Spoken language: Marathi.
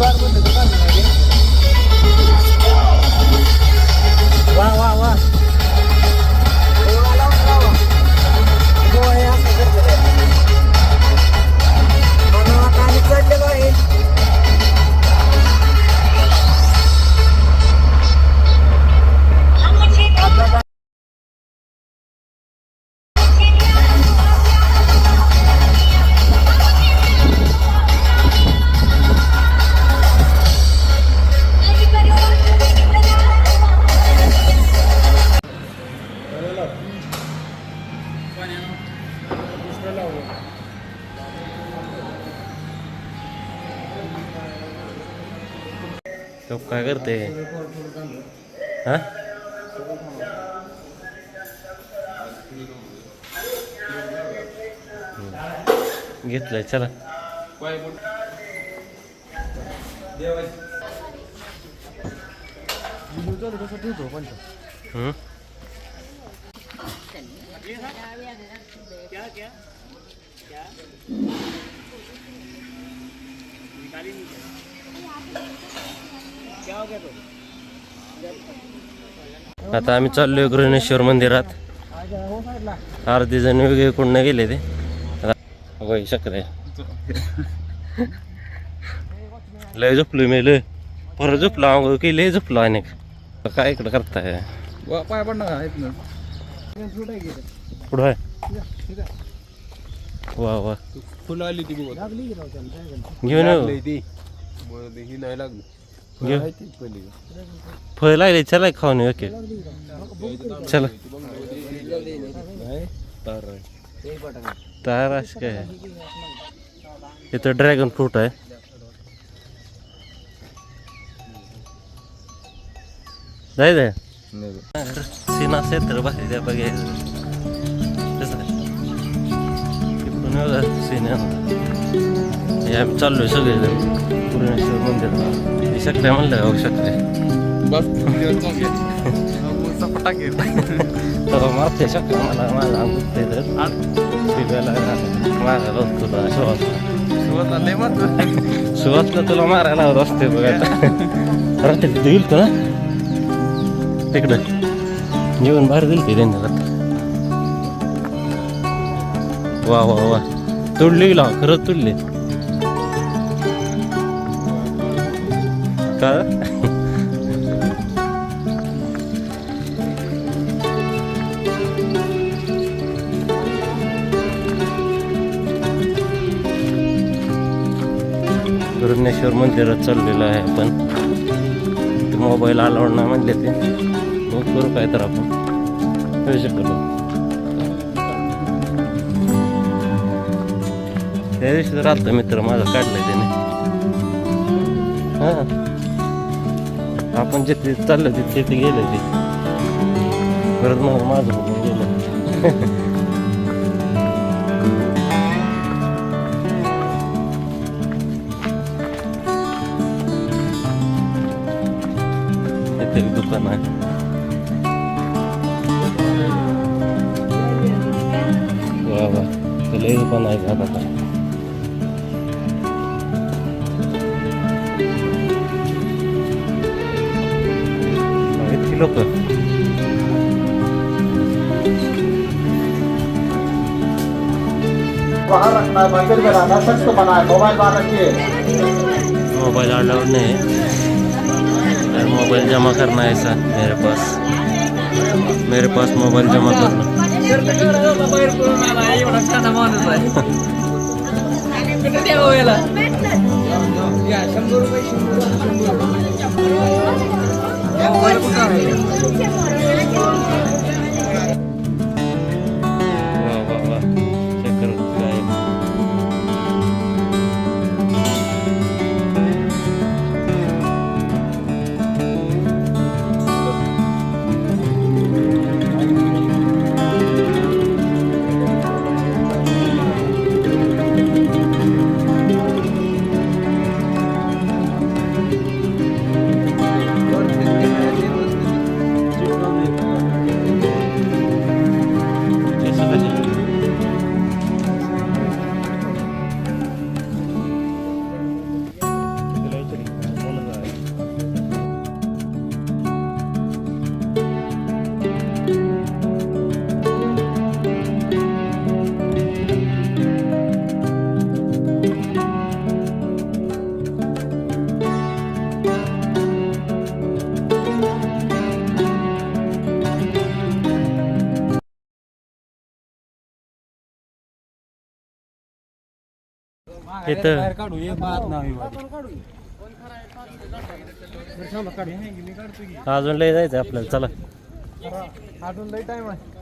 वा करते हा हम्म. घेतलंय चला हम्म. आता आम्ही चाललोय गृहणेश्वर मंदिरात. अर्धे जण वेगळे कुठं गेले ते. होय शकते लय झोपलो मी लय. परत झोपलो आंघोळ की लय झोपलो अनेक. काय इकडं करताय? पाय पुढं आहे? वा वा. फुलं आली ती घेऊन ती. ही नाही लागली. घेऊ फळ लागले चला खाऊन ओके. चला. तार असं काय इथं ड्रॅगन फ्रूट आहे. जाय जाय. सीन असेल तर बाकी त्या बघायचं सीन. हे आम्ही चाललोय सगळे पूर्णेश्वर मंदिर शकले म्हणलं हो शकले फटाके तर मारते शकले मला मला अंगुठते तर. फिरायला मारायला होत तुला मारतो. तुला मारायला होत असते बघ आता. रात्री तिथे गेलतो ना? तिकडं. जेवण बाहेर दिल की त्यांनी वा वा वा. तोडली गेला खरंच तुडली. का? गरुणेश्वर मंदिरात चाललेलं आहे आपण. ते मोबाईल अलाउड नाही म्हणले ते. मग करू काय तर आपण. करू त्या दिवशी तर आलता मित्र माझा काढलाय त्याने. हा. आपण जिथे चाललं तिथे तिथे गेले ते. परत मग माझं बघून गेलं. दुकान आहे. वा वा. त्याला दुकान आहे का लोक मोबाइल बाहर रखिए मोबाइल अलाउड नहीं. है मोबाइल जमा करना है ऐसा मेरे पास. मेरे पास मोबाइल जमा करना. 这个你不用骗我了 इथं. काढू ये बात नाही अजून लय जायचं आपल्याला चला. अजून लई टाइम आहे.